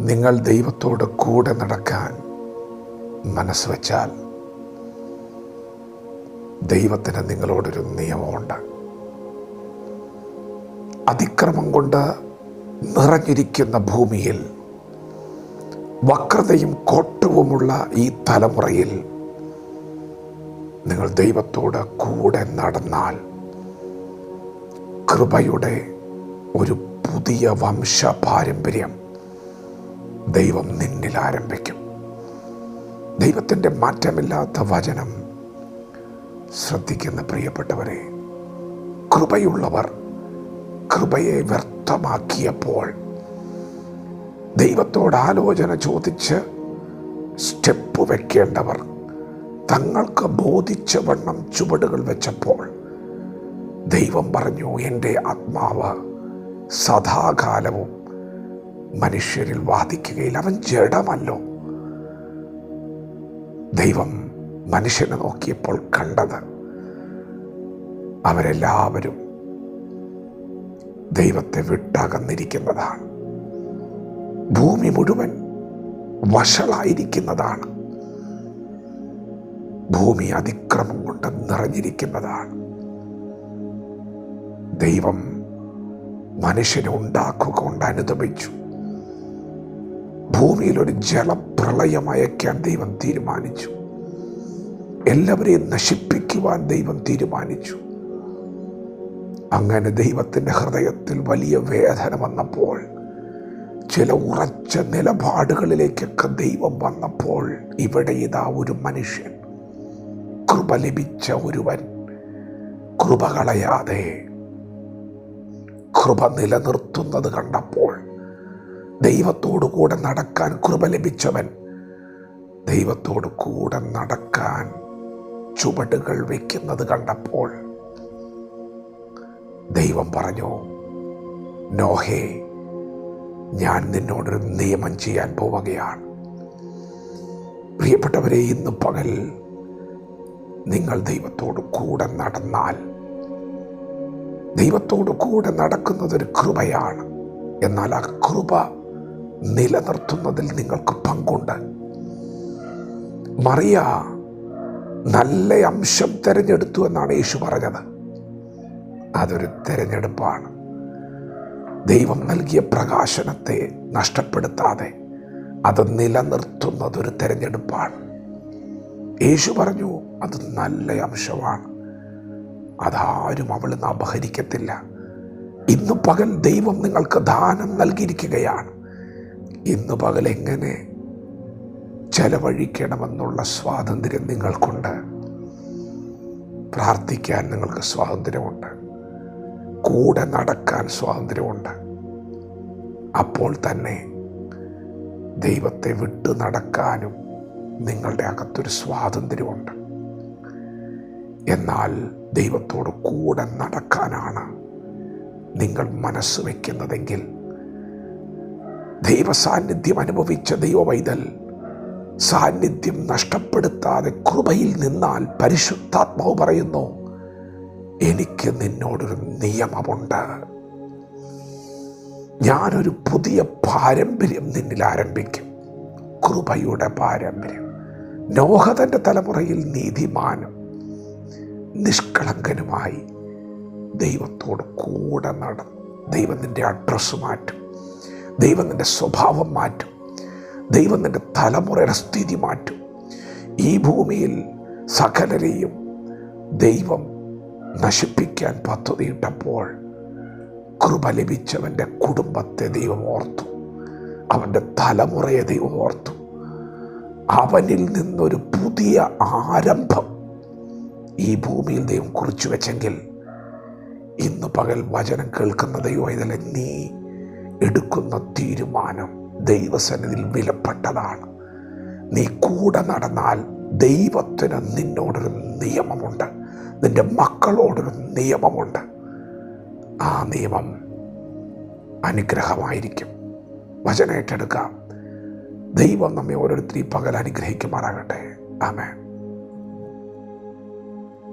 നിങ്ങൾ ദൈവത്തോട് കൂടെ നടക്കാൻ മനസ്സ് വച്ചാൽ ദൈവത്തിന് നിങ്ങളോടൊരു നിയമമുണ്ട്. അതിക്രമം കൊണ്ട് നിറഞ്ഞിരിക്കുന്ന ഭൂമിയിൽ വക്രതയും കോട്ടവുമുള്ള ഈ തലമുറയിൽ നിങ്ങൾ ദൈവത്തോട് കൂടെ നടന്നാൽ കൃപയുടെ ഒരു പുതിയ വംശ പാരമ്പര്യം ദൈവം നിന്നിൽ ആരംഭിക്കും. ദൈവത്തിന്റെ മാറ്റമില്ലാത്ത വചനം ശ്രദ്ധിക്കുന്ന പ്രിയപ്പെട്ടവരെ കൃപയുള്ളവർ കൃപയെ വ്യർത്ഥമാക്കിയപ്പോൾ ദൈവത്തോട് ആലോചന ചോദിച്ച് സ്റ്റെപ്പ് വെക്കേണ്ടവർ തങ്ങൾക്ക് ബോധിച്ച വണ്ണം ചുവടുകൾ വെച്ചപ്പോൾ ദൈവം പറഞ്ഞു എന്റെ ആത്മാവ് സദാകാലവും മനുഷ്യരിൽ വാദിക്കുകയില്ല. അവൻ ജഡമല്ലോ. ദൈവം മനുഷ്യനെ നോക്കിയപ്പോൾ കണ്ടത് അവരെല്ലാവരും ദൈവത്തെ വിട്ടകന്നിരിക്കുന്നതാണ്. ഭൂമി മുഴുവൻ വഷളായിരിക്കുന്നതാണ്. ഭൂമി അതിക്രമം കൊണ്ട് നിറഞ്ഞിരിക്കുന്നതാണ്. ദൈവം മനുഷ്യനെ ഉണ്ടാക്കുക കൊണ്ട് അനുദമിച്ചു ഭൂമിയിൽ ഒരു ജലപ്രളയം അയക്കാൻ ദൈവം തീരുമാനിച്ചു. എല്ലാവരെയും നശിപ്പിക്കുവാൻ ദൈവം തീരുമാനിച്ചു. അങ്ങനെ ദൈവത്തിന്റെ ഹൃദയത്തിൽ വലിയ വേദന വന്നപ്പോൾ ചില ഉറച്ച നിലപാടുകളിലേക്കൊക്കെ ദൈവം വന്നപ്പോൾ ഇവിടെ ഇതാ ഒരു മനുഷ്യൻ. കൃപ ലഭിച്ച ഒരുവൻ. കൃപ കളയാതെ കൃപ നിലനിർത്തുന്നത് കണ്ടപ്പോൾ ദൈവത്തോടു കൂടെ നടക്കാൻ കൃപ ലഭിച്ചവൻ. ദൈവത്തോട് കൂടെ നടക്കാൻ ചുവടുകൾ വയ്ക്കുന്നത് കണ്ടപ്പോൾ ദൈവം പറഞ്ഞു നോഹേ ഞാൻ നിന്നോടൊരു നിയമം ചെയ്യാൻ പോവുകയാണ്. പ്രിയപ്പെട്ടവരെ ഇന്ന് പകൽ നിങ്ങൾ ദൈവത്തോട് കൂടെ നടന്നാൽ ദൈവത്തോട് കൂടെ നടക്കുന്നതൊരു കൃപയാണ്. എന്നാൽ ആ കൃപ നിലനിർത്തുന്നതിൽ നിങ്ങൾക്ക് പങ്കുണ്ട്. മറിയ നല്ല അംശം തിരഞ്ഞെടുത്തു എന്നാണ് യേശു പറഞ്ഞത്. അതൊരു തിരഞ്ഞെടുപ്പാണ്. ദൈവം നൽകിയ പ്രകാശനത്തെ നഷ്ടപ്പെടുത്താതെ അത് നിലനിർത്തുന്നതൊരു തിരഞ്ഞെടുപ്പാണ്. യേശു പറഞ്ഞു അത് നല്ല അംശമാണ്. അതാരും അവൾ അപഹരിക്കത്തില്ല. ഇന്ന് പകൽ ദൈവം നിങ്ങൾക്ക് ദാനം നൽകിയിരിക്കുകയാണ്. ഇന്ന് പകലെങ്ങനെ ചെലവഴിക്കണമെന്നുള്ള സ്വാതന്ത്ര്യം നിങ്ങൾക്കുണ്ട്. പ്രാർത്ഥിക്കാൻ നിങ്ങൾക്ക് സ്വാതന്ത്ര്യമുണ്ട്. കൂടെ നടക്കാൻ സ്വാതന്ത്ര്യമുണ്ട്. അപ്പോൾ തന്നെ ദൈവത്തെ വിട്ടു നടക്കാനും നിങ്ങളുടെ അകത്തൊരു സ്വാതന്ത്ര്യമുണ്ട്. എന്നാൽ ദൈവത്തോട് കൂടെ നടക്കാനാണ് നിങ്ങൾ മനസ്സ് വയ്ക്കുന്നതെങ്കിൽ ദൈവസാന്നിധ്യം അനുഭവിച്ച ദൈവവൈതൽ സാന്നിധ്യം നഷ്ടപ്പെടുത്താതെ കൃപയിൽ നിന്നാൽ പരിശുദ്ധാത്മാവ് പറയുന്നു എനിക്ക് നിന്നോടൊരു നിയമമുണ്ട്. ഞാനൊരു പുതിയ പാരമ്പര്യം നിന്നിൽ ആരംഭിക്കും. കൃപയുടെ പാരമ്പര്യം. നോഹതന്റെ തലമുറയിൽ നീതിമാനും നിഷ്കളങ്കനുമായി ദൈവത്തോട് കൂടെ നടന്നു. ദൈവത്തിന്റെ അഡ്രസ്സ് മാറ്റും. ദൈവം നിന്റെ സ്വഭാവം മാറ്റും. ദൈവം നിന്റെ തലമുറയുടെ സ്ഥിതി മാറ്റും. ഈ ഭൂമിയിൽ സകലരെയും ദൈവം നശിപ്പിക്കാൻ പദ്ധതിയിട്ടപ്പോൾ കൃപ ലഭിച്ചവന്റെ കുടുംബത്തെ ദൈവം ഓർത്തു. അവന്റെ തലമുറയെ ദൈവം ഓർത്തു. അവനിൽ നിന്നൊരു പുതിയ ആരംഭം ഈ ഭൂമിയിൽ ദൈവം കുറിച്ചു വെച്ചെങ്കിൽ ഇന്ന് പകൽ വചനം കേൾക്കുന്ന ദൈവം നീ എടുക്കുന്ന തീരുമാനം ദൈവസന്നിധിയിൽ വിലപ്പെട്ടതാണ്. നീ കൂടെ നടന്നാൽ ദൈവത്തിന് നിന്നോടൊരു നിയമമുണ്ട്. നിന്റെ മക്കളോടൊരു നിയമമുണ്ട്. ആ നിയമം അനുഗ്രഹമായിരിക്കും. വചനേറ്റെടുക്കാം ദൈവം നമ്മെ ഓരോരുത്തരും പകൽ അനുഗ്രഹിക്കുമാറാകട്ടെ. ആമേൻ.